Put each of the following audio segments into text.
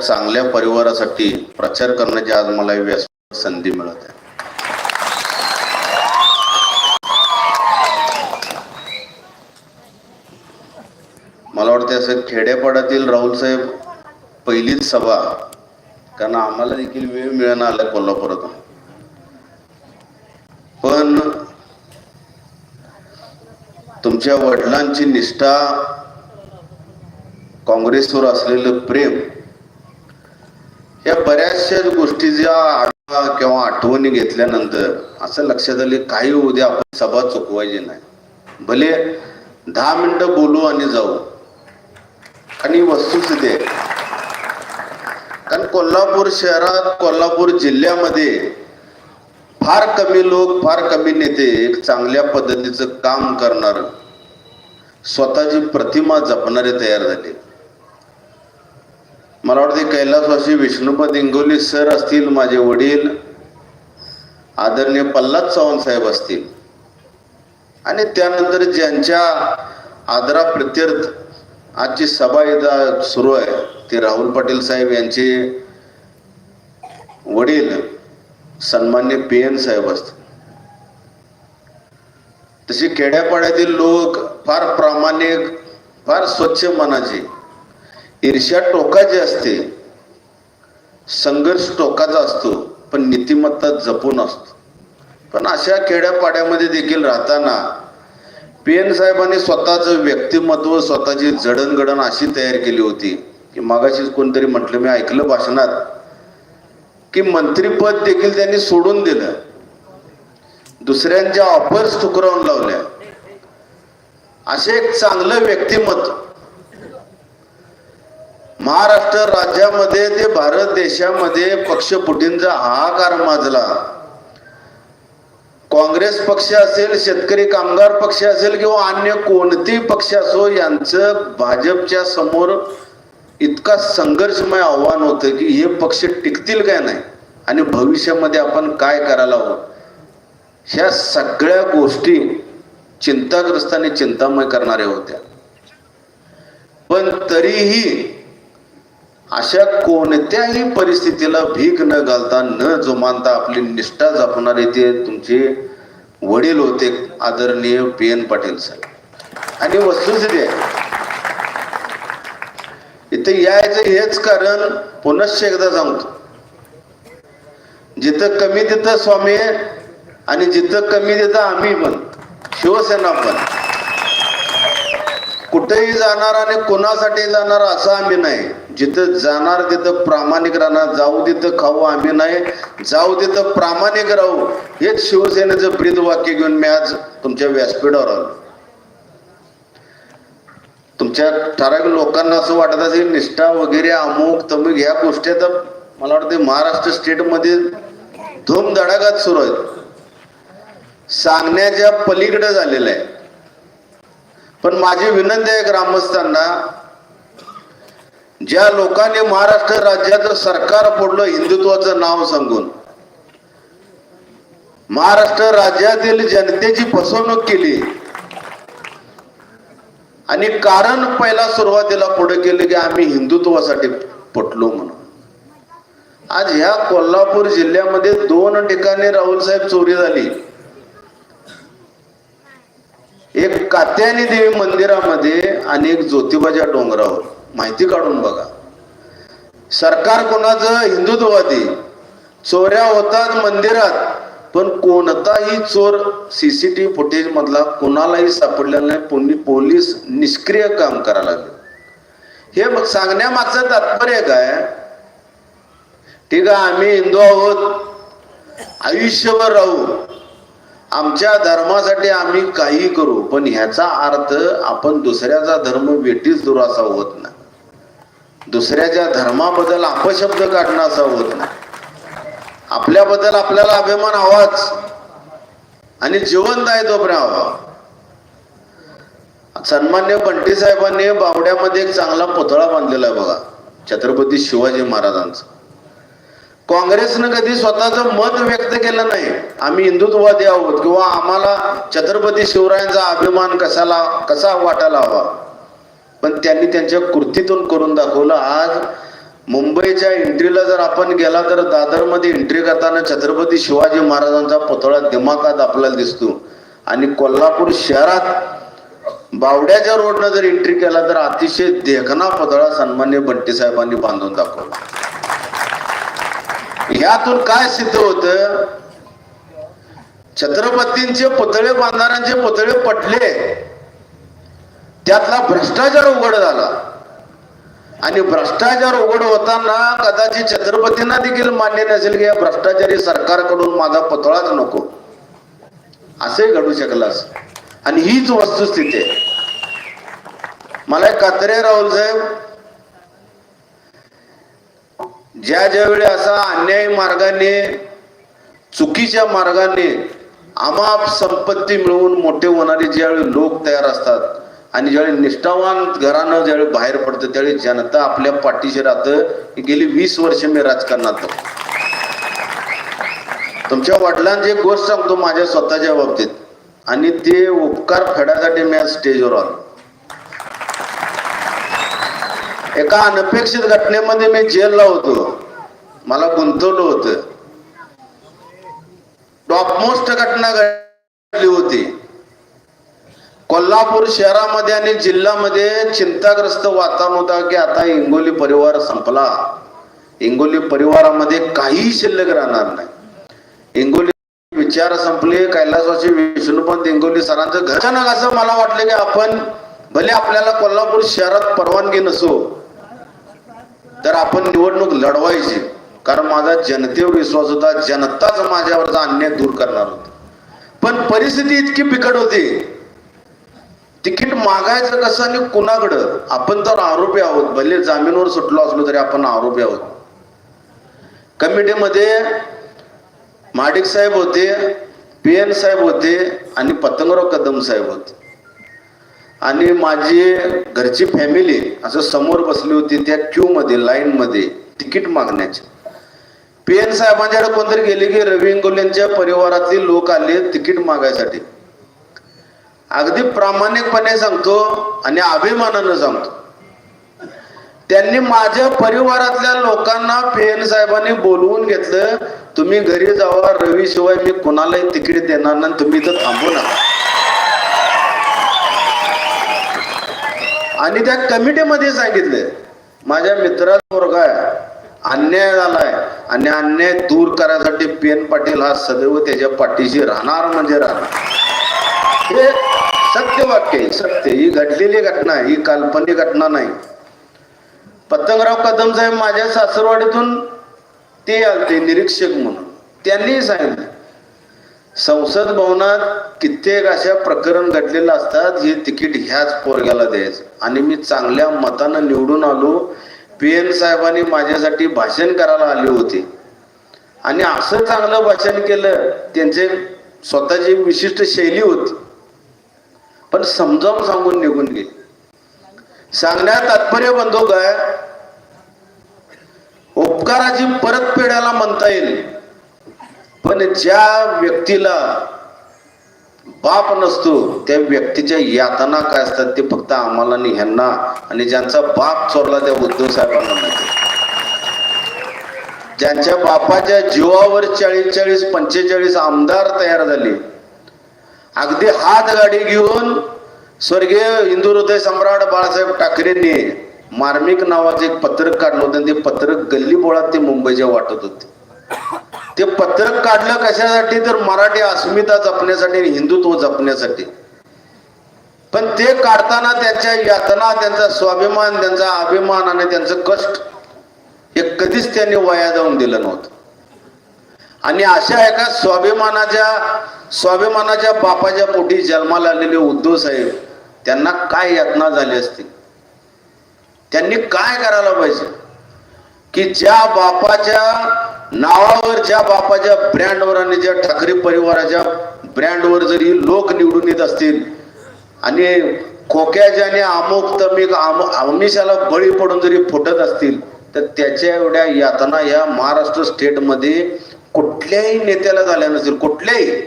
चांगल्या परिवारासाठी प्रचार करण्याची आज मला व्यासपीठ संधी मिळत आहे. मला वाटतं असं खेड्यापाड्यातील राहुल साहेब पहिलीच सभा कारण आम्हाला देखील वेळ मिळणं आला कोल्हापुरातून. पण तुमच्या वडिलांची निष्ठा काँग्रेसवर असलेलं प्रेम या बऱ्याचशा गोष्टी ज्या आढावा किंवा आठवणी घेतल्यानंतर असं लक्षात आले काही उद्या आपण सभा चुकवायची नाही. भले दहा मिनिटं बोलू आणि जाऊ. आणि वस्तुस्थिती आहे कारण कोल्हापूर शहरात कोल्हापूर जिल्ह्यामध्ये फार कमी लोक फार कमी नेते एक चांगल्या पद्धतीचं काम करणार स्वतःची प्रतिमा जपणारे तयार झाले. मला वाटते कैलासवासी विष्णुपद इंगोली सर असतील माझे वडील. आदरणीय पल्लाद चव्हाण साहेब असतील. आणि त्यानंतर ज्यांच्या आदरा प्रत्यर्थ आजची सभा इथं सुरू आहे ते राहुल पाटील साहेब यांचे वडील सन्मान्य पी एन साहेब असतील. तशी खेड्यापाड्यातील लोक फार प्रामाणिक फार स्वच्छ मनाचे ईर्ष्या टोकाची असते संघर्ष टोकाचा असतो पण नीतिमत्ता जपून असतो. पण अशा खेड्यापाड्यामध्ये देखील राहताना पी एन साहेबांनी स्वतःचं व्यक्तिमत्व स्वतःची जडणघडण अशी तयार केली होती की मागाशीच कोणतरी म्हटलं मी ऐकलं भाषणात की मंत्रीपद देखील त्यांनी सोडून दिलं. दुसऱ्यांच्या ऑफर्स ठुकरावून लावल्या. असे एक चांगलं व्यक्तिमत्व महाराष्ट्र राज्यामध्ये ते भारत देशामध्ये पक्ष पुटींचा हाहाकार माजला. काँग्रेस पक्ष असेल शेतकरी कामगार पक्ष असेल किंवा अन्य कोणतेही पक्ष असो यांचं भाजपच्या समोर इतका संघर्षमय आव्हान होतं की हे पक्ष टिकतील काय नाही? आणि भविष्यामध्ये आपण काय करायला हवं? ह्या सगळ्या गोष्टी चिंताग्रस्त आणि चिंतामय करणाऱ्या होत्या. पण तरीही अशा कोणत्याही परिस्थितीला भीक न घालता न जुमानता आपली निष्ठा जपणारे ते तुमचे वडील होते आदरणीय पी एन पाटील साहेब. आणि वस्तुस्थिती आहे इथे यायचं हेच कारण पुनश्च एकदा सांगतो. जिथं कमी तिथं स्वामी आणि जिथं कमी तिथं आम्ही पण शिवसेना पण. कुठेही जाणार आणि कोणासाठी जाणार असं आम्ही नाही. जिथं जाणार तिथं प्रामाणिक राहणार. जाऊ तिथं खाऊ आम्ही नाही. जाऊ तिथं प्रामाणिक राहू. हेच शिवसेनेचं ब्रीद वाक्य घेऊन मी आज तुमच्या व्यासपीठावर आलो. तुमच्या ठराविक लोकांना असं वाटत असेल निष्ठा वगैरे अमुक तमुक ह्या गोष्टी तर मला वाटते महाराष्ट्र स्टेटमध्ये धूमधडाकात सुरू आहेत. सांगण्याच्या पलीकडे झालेलं आहे. पण माझी विनंती आहे ग्रामस्थांना ज्या लोकांनी महाराष्ट्र राज्याचं सरकार फोडलं हिंदुत्वाचं नाव सांगून महाराष्ट्र राज्यातील जनतेची फसवणूक केली. आणि कारण पहिला सुरुवातीला पुढे केलं की आम्ही हिंदुत्वासाठी पटलो म्हणून. आज ह्या कोल्हापूर जिल्ह्यामध्ये दोन ठिकाणी राहुल साहेब चोरी झाली. एक कात्यानी देवी मंदिरामध्ये आणि एक ज्योतिबाच्या डोंगरावर. माहिती काढून बघा. सरकार कोणाचं? हिंदुत्ववादी. चोऱ्या होतात मंदिरात पण कोणताही चोर सीसीटीव्ही फुटेज मधला कोणालाही सापडलेला नाही. पोली पोलीस निष्क्रिय काम करायला लागले. हे सांगण्यामागचं तात्पर्य काय? ठीक आहे आम्ही हिंदू आहोत. आयुष्यभर राहू. आमच्या धर्मासाठी आम्ही काही करू पण ह्याचा अर्थ आपण दुसऱ्याचा धर्म वेटीच दूर असा होत नाही. दुसऱ्याच्या धर्माबद्दल अपशब्द काढणं असा होत नाही. आपल्याबद्दल आपल्याला अभिमान हवाच. आणि जिवंत आहे तो हवा सन्मान्य बंटी साहेबांनी बावड्यामध्ये एक चांगला पुतळा बांधलेला आहे बघा. छत्रपती शिवाजी महाराजांचा. काँग्रेसनं कधी स्वतःचं मत व्यक्त केलं नाही. आम्ही हिंदुत्ववादी आहोत किंवा आम्हाला छत्रपती शिवरायांचा अभिमान कसाला कसा वाटायला हवा? पण त्यांनी त्यांच्या कृतीतून करून दाखवलं आज मुंबईच्या एंट्रीला जर आपण गेला तर दादरमध्ये एंट्री करताना छत्रपती शिवाजी महाराजांचा पुतळा दिमाखात आपल्याला दिसतो. आणि कोल्हापूर शहरात बावड्याच्या रोडनं जर एंट्री केला तर अतिशय देखना पुतळा सन्मान्य बंटी साहेबांनी बांधून दाखवला. यातून काय सिद्ध होत? छत्रपतींचे पुतळे बांधणाऱ्यांचे पुतळे पटले त्यातला भ्रष्टाचार उघड झाला. आणि भ्रष्टाचार उघड होताना कदाचित छत्रपतींना देखील मान्य नसेल की या भ्रष्टाचारी सरकारकडून माझा पुतळाच नको. असंही घडू शकलास आणि हीच वस्तुस्थिती आहे. मला कात्रे राहुल साहेब. ज्या ज्यावेळी असा अन्याय मार्गाने चुकीच्या मार्गाने आमाप संपत्ती मिळवून मोठे होणारे ज्यावेळी लोक तयार असतात आणि ज्यावेळी निष्ठावान घरानं ज्यावेळी बाहेर पडतं त्यावेळी जनता आपल्या पाठीशी राहतं. गेली वीस वर्ष मी राजकारणात तुमच्या वडिलांची गोष्ट सांगतो माझ्या स्वतःच्या बाबतीत. आणि ते उपकार फेडायसाठी मी आज स्टेजवर आलो. एका अनपेक्षित घटनेमध्ये मी जेलला होतो. मला गुंतवलं होतं. टॉपमोस्ट घटना घडली होती. कोल्हापूर शहरामध्ये आणि जिल्ह्यामध्ये चिंताग्रस्त वातावरण होता की आता हिंगोली परिवार संपला. इंगोली परिवारामध्ये काही शिल्लक राहणार नाही. इंगोली विचार संपले कैलासवासी विष्णुपंत इंगोली सरांचं घर अचानक असं मला वाटलं की आपण भले आपल्याला कोल्हापूर शहरात परवानगी नसो तर आपण निवडणूक लढवायची. कारण माझा जनतेवर विश्वास होता जनताच माझ्यावरचा अन्याय दूर करणार होता. पण परिस्थिती इतकी बिकट होती. तिकीट मागायचं कसं आणि कुणाकडं? आपण तर आरोपी आहोत. भले जामीनवर सुटलो असलो तरी आपण आरोपी आहोत. कमिटीमध्ये माडिक साहेब होते पी एन साहेब होते आणि पतंगराव कदम साहेब होते. आणि माझी घरची फॅमिली असं समोर बसली होती त्या क्यू मध्ये लाईन मध्ये तिकीट मागण्याची. पी एन साहेबांच्याकडे कोणतरी गेले की रवी इंगोलेंच्या परिवारातले लोक आले तिकीट मागायसाठी. अगदी प्रामाणिकपणे सांगतो आणि अभिमानानं सांगतो. त्यांनी माझ्या परिवारातल्या लोकांना पी एन साहेबांनी बोलवून घेतलं तुम्ही घरी जावा रवी शिवाय मी कोणालाही तिकीट देणार नाही तुम्ही इथं थांबू नका. आणि त्या कमिटीमध्ये सांगितलं माझ्या मित्राचा मुलगा अन्याय झालाय. आणि अन्याय दूर करायसाठी पी एन पाटील हा सदैव त्याच्या पाठीशी राहणार म्हणजे राहणार. हे सत्य वाक्य आहे सत्य. ही घडलेली घटना आहे ही काल्पनिक घटना नाही. पतंगराव कदम साहेब माझ्या सासरवाडीतून ते आलते निरीक्षक म्हणून. त्यांनीही सांगितलं संसद भवनात कित्येक अशा प्रकरण घडलेलं असतात हे तिकीट ह्याच पोरग्याला द्यायचं. आणि मी चांगल्या मतानं निवडून आलो. पी एन साहेबांनी माझ्यासाठी भाषण करायला आले होते. आणि असं चांगलं भाषण केलं त्यांचे स्वतःची विशिष्ट शैली होती. पण समजावून सांगून निघून गेली. सांगण्यात तात्पर्य बंधू काय उपकाराची परतफेडायला म्हणता येईल. पण ज्या व्यक्तीला बाप नसतो त्या व्यक्तीच्या यातना काय असतात ते फक्त आम्हाला आणि ह्यांना आणि ज्यांचा बाप चोरला त्या उद्धव साहेबांना माहिती ज्यांच्या बापाच्या जीवावर चाळीस चाळीस पंचेचाळीस आमदार तयार झाले. अगदी हात गाडी घेऊन स्वर्गीय हिंदू हृदय सम्राट बाळासाहेब ठाकरेंनी मार्मिक नावाचं एक पत्रक काढलं होतं ते पत्रक गल्ली बोळात ते मुंबईच्या वाटत होते. ते पत्रक काढलं कशासाठी? तर मराठी अस्मिता जपण्यासाठी आणि हिंदुत्व जपण्यासाठी. पण ते काढताना त्यांच्या यातना त्यांचा स्वाभिमान त्यांचा अभिमान आणि त्यांचं कष्ट हे कधीच त्यांनी वाया जाऊन दिलं नव्हतं. आणि अशा एका स्वाभिमानाच्या स्वाभिमानाच्या बापाच्या पोटी जन्माला आलेले उद्धव साहेब त्यांना काय यातना झाली असती त्यांनी काय करायला पाहिजे? की ज्या बापाच्या नावावर ज्या बापाच्या ब्रँडवर आणि ज्या ठाकरे परिवाराच्या ब्रँडवर जरी लोक निवडून येत असतील आणि कोक्याच्या आणि अमुक तमिक आमिषाला बळी पडून जरी फुटत असतील तर त्याच्या एवढ्या यातना या महाराष्ट्र स्टेटमध्ये कुठल्याही नेत्याला झाल्या नसतील कुठल्याही.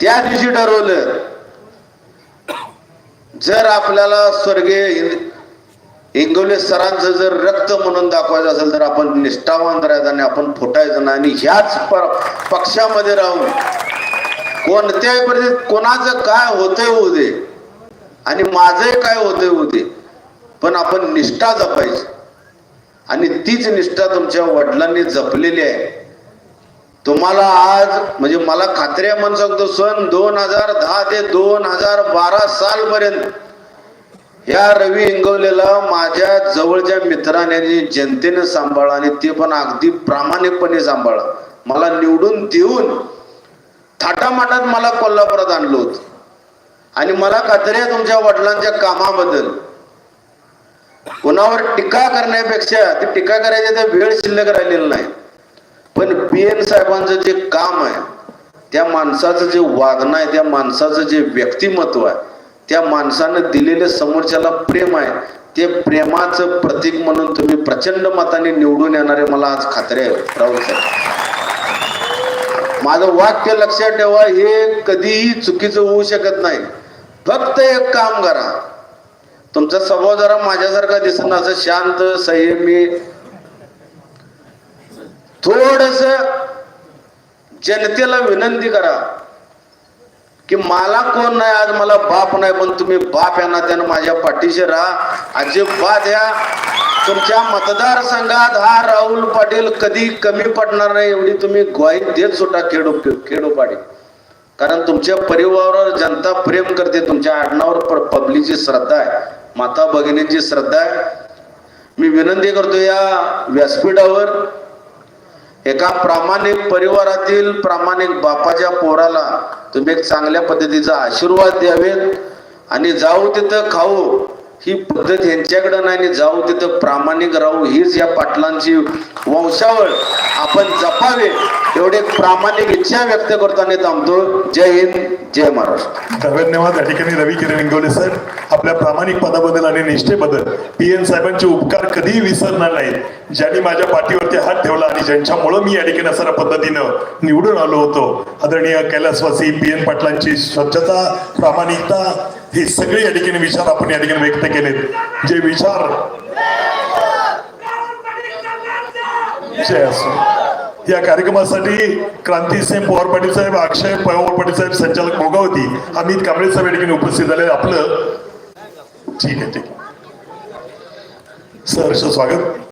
त्या दिवशी ठरवलं जर आपल्याला स्वर्गीय इंगोले सरांचं जर रक्त म्हणून दाखवायचं असेल तर आपण निष्ठावान राहायचं आणि आपण फुटायचं नाही. आणि ह्याच प- पक्षामध्ये राहून कोणत्याही परिस्थितीत कोणाचं काय होतंय होऊ दे. आणि माझंही काय होतंय होऊ दे. पण आपण निष्ठा जपायची. आणि तीच निष्ठा तुमच्या वडिलांनी जपलेली आहे. तुम्हाला आज म्हणजे मला खात्री आहे म्हणून सांगतो सन दोन हजार दहा ते दोन हजार बारा सालपर्यंत या रवी इंगवलेला माझ्या जवळच्या मित्राने जनतेने सांभाळा आणि ते पण अगदी प्रामाणिकपणे सांभाळा मला निवडून देऊन थाटामाटात मला कोल्हापुरात आणलं होतं. आणि मला खात्री आहे तुमच्या वडिलांच्या कामाबद्दल कुणावर टीका करण्यापेक्षा ती टीका करायची तर वेळ शिल्लक राहिलेला नाही. पण पी एन साहेबांचं जे काम आहे त्या माणसाचं जे वागणं आहे त्या माणसाचं जे व्यक्तिमत्व आहे त्या माणसानं दिलेलं समोरच्याला प्रेम आहे. ते प्रेमाचं प्रतीक म्हणून तुम्ही प्रचंड मताने निवडून येणारे मला आज खात्री आहे राहुल साहेब. माझं वाक्य लक्षात ठेवा हे कधीही चुकीचं होऊ शकत नाही. फक्त एक काम करा. तुमचा स्वभाव जरा माझ्यासारखा दिसणं असं शांत संयमी. थोडस जनतेला विनंती करा. की मला कोण नाही आज मला बाप नाही पण तुम्ही बाप यांना त्यानं माझ्या पाठीशी राहा. अजिबात या. तुमच्या मतदारसंघात हा राहुल पाटील कधी कमी पडणार नाही एवढी तुम्ही ग्वाही देत सुटा खेडू खेडोपाडी. कारण तुमच्या परिवारावर जनता प्रेम करते तुमच्या आडनावर पब्लिकची श्रद्धा आहे माता भगिनीची श्रद्धा आहे. मी विनंती करतो या व्यासपीठावर एका प्रामाणिक परिवारातील प्रामाणिक बापाच्या पोराला तुम्ही एक चांगल्या पद्धतीचा आशीर्वाद द्यावेत आणि जाऊ तिथं खाऊ. ही पद्धत यांच्याकडं नाही आणि जाऊ तिथं प्रामाणिक राहू हीच या पाटलांची वंशावळ. आपण जपावे. एवढे प्रामाणिक इच्छा व्यक्त करताना थांबतो जय हिंद जय महाराष्ट्र. धन्यवाद. या ठिकाणी रवी किरण इंगोले सर आपल्या प्रामाणिक पदाबद्दल आणि निष्ठेबद्दल पी एन साहेबांचे उपकार कधीही विसरणार नाहीत. ज्यांनी माझ्या पाठीवरती हात ठेवला आणि ज्यांच्यामुळं मी या ठिकाणी असा पद्धतीनं निवडून आलो होतो आदरणीय कैलासवासी पी एन पाटलांची स्वच्छता प्रामाणिकता हे सगळे या ठिकाणी विचार आपण या ठिकाणी व्यक्त केलेत. जे विचार जय असो. या कार्यक्रमासाठी क्रांतीसिंह पवार पाटील साहेब अक्षय पवार पाटील साहेब संचालक भोगावती अमित कांबळे साहेब या ठिकाणी उपस्थित झाले. आपलं ठीक आहे ठीक आहे. सहर्ष स्वागत.